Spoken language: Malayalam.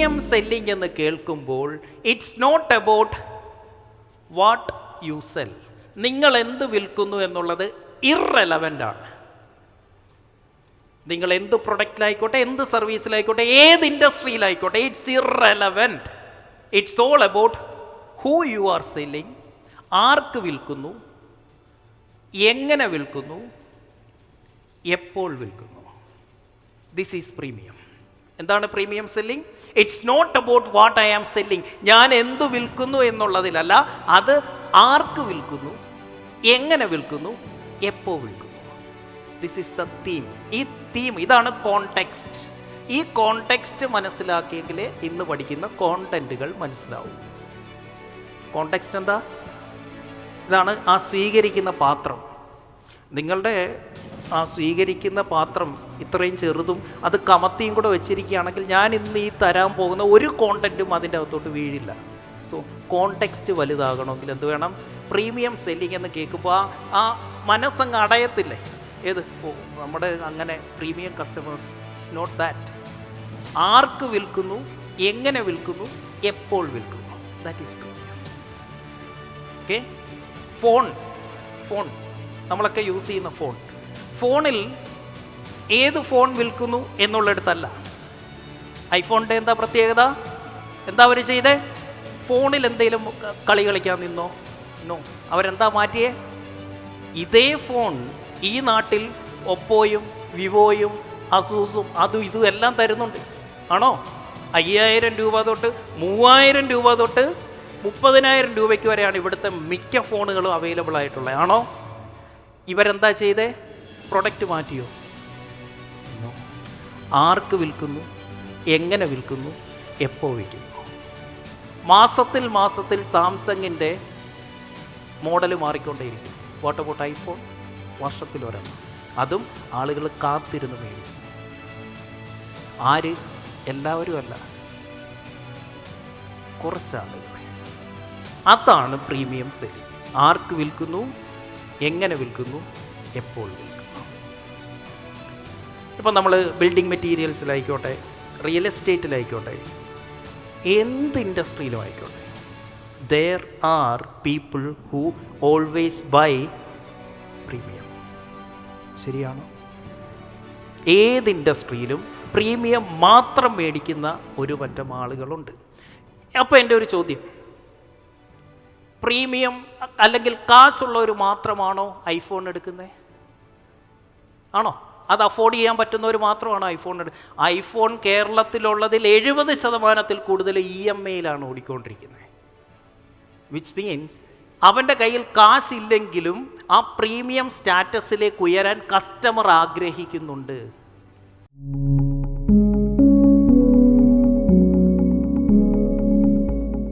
പ്രീമിയം സെല്ലിംഗ് എന്ന് കേൾക്കുമ്പോൾ it's not about what you sell നിങ്ങൾ എന്ത് വിൽക്കുന്നു എന്നുള്ളത് ഇറലവന്റ് ആണ്. നിങ്ങൾ എന്ത് പ്രൊഡക്റ്റിലായിക്കോട്ടെ എന്ത് സർവീസിലായിക്കോട്ടെ ഏത് ഇൻഡസ്ട്രിയിലായിക്കോട്ടെ it's irrelevant it's all about who you are selling ആർക്ക് വിൽക്കുന്നു എങ്ങനെ വിൽക്കുന്നു എപ്പോൾ വിൽക്കുന്നു. ദിസ് ഈസ് പ്രീമിയം എന്താണ് premium selling? It's not about what I am selling ഞാൻ എന്തു വിൽക്കുന്നു എന്നുള്ളതിലല്ല അത് ആർക്ക് വിൽക്കുന്നു എങ്ങനെ വിൽക്കുന്നു എപ്പോൾ വിൽക്കുന്നു. ദിസ് ഈസ് ദ തീം ഈ തീം ഇതാണ് കോണ്ടെക്സ്റ്റ് ഈ കോണ്ടെക്സ്റ്റ് മനസ്സിലാക്കിയെങ്കിലേ ഇന്ന് പഠിക്കുന്ന കോണ്ടന്റുകൾ മനസ്സിലാവും. കോണ്ടെക്സ്റ്റ് എന്താ? ഇതാണ് ആ സ്വീകരിക്കുന്ന പാത്രം. നിങ്ങളുടെ ആ സ്വീകരിക്കുന്ന പാത്രം ഇത്രയും ചെറുതും അത് കമത്തിയും കൂടെ വെച്ചിരിക്കുകയാണെങ്കിൽ ഞാൻ ഇന്ന് ഈ തരാൻ പോകുന്ന ഒരു കോണ്ടന്റും അതിന്റെ അകത്തോട്ട് വീഴില്ല. സോ കോണ്ടെക്സ്റ്റ് വലുതാകണമെങ്കിൽ എന്ത് വേണം? പ്രീമിയം സെല്ലിംഗ് എന്ന് കേൾക്കുമ്പോൾ ആ ആ മനസ്സങ്ങ് അടയത്തില്ലേ? ഏത്? ഓ നമ്മുടെ അങ്ങനെ premium customers it's not that ആർക്ക് വിൽക്കുന്നു? എങ്ങനെ വിൽക്കുന്നു? എപ്പോൾ വിൽക്കുന്നു? That is premium okay phone phone നമ്മളൊക്കെ യൂസ് ചെയ്യുന്ന ഫോൺ ഫോണിൽ ഏത് ഫോൺ വിൽക്കുന്നു എന്നുള്ളിടത്തല്ല ഐഫോണിന്റെ എന്താ പ്രത്യേകത? എന്താ അവർ ചെയ്തേ? ഫോണിൽ എന്തെങ്കിലും കളി കളിക്കാൻ നിന്നോ? നോ. അവരെന്താ മാറ്റിയേ? ഇതേ ഫോൺ ഈ നാട്ടിൽ ഒപ്പോയും വിവോയും അസൂസും അതും ഇതും എല്ലാം തരുന്നുണ്ട്. ആണോ? അയ്യായിരം രൂപ തൊട്ട് മൂവായിരം രൂപ തൊട്ട് മുപ്പതിനായിരം രൂപയ്ക്ക് വരെയാണ് ഇവിടുത്തെ മിക്ക ഫോണുകളും അവൈലബിൾ ആയിട്ടുള്ളത്. ആണോ? ഇവരെന്താ ചെയ്തേ? പ്രൊഡക്റ്റ് മാറ്റിയോ? ആർക്ക് വിൽക്കുന്നു? എങ്ങനെ വിൽക്കുന്നു? എപ്പോൾ വിൽക്കുന്നു? മാസത്തിൽ മാസത്തിൽ സാംസങ്ങിന്റെ മോഡൽ മാറിക്കൊണ്ടേയിരിക്കും. വാട്ട് അബൌട്ട് ഐഫോൺ വർഷത്തിൽ ഒരെണ്ണം. അതും ആളുകൾ കാത്തിരുന്ന് മേടിക്കും. ആര്? എല്ലാവരും അല്ല. കുറച്ച് ആളുകൾ അതാണ് പ്രീമിയം സെല്ലിംഗ്. ആർക്ക് വിൽക്കുന്നു? എങ്ങനെ വിൽക്കുന്നു? എപ്പോൾ വിൽക്കുന്നു? ഇപ്പം നമ്മൾ ബിൽഡിംഗ് മെറ്റീരിയൽസിലായിക്കോട്ടെ റിയൽ എസ്റ്റേറ്റിലായിക്കോട്ടെ എന്ത് ഇൻഡസ്ട്രിയിലും ആയിക്കോട്ടെ there are people who always buy premium ശരിയാണോ? ഏത് ഇൻഡസ്ട്രിയിലും പ്രീമിയം മാത്രം മേടിക്കുന്ന ഒരു പറ്റം ആളുകളുണ്ട്. അപ്പോൾ എന്റെ ഒരു ചോദ്യം. പ്രീമിയം അല്ലെങ്കിൽ കാശുള്ളവർ മാത്രമാണോ ഐഫോൺ എടുക്കുന്നത് ആണോ? അത് അഫോർഡ് ചെയ്യാൻ പറ്റുന്നവർ മാത്രമാണ് ഐഫോൺ ഐഫോൺ കേരളത്തിലുള്ളതിൽ എഴുപത് ശതമാനത്തിൽ കൂടുതൽ ഇ എം ഐയിലാണ് ഓടിക്കൊണ്ടിരിക്കുന്നത്. വിച്ച് മീൻസ് അവന്റെ കയ്യിൽ കാശില്ലെങ്കിലും ആ പ്രീമിയം സ്റ്റാറ്റസിലേക്ക് ഉയരാൻ കസ്റ്റമർ ആഗ്രഹിക്കുന്നുണ്ട്.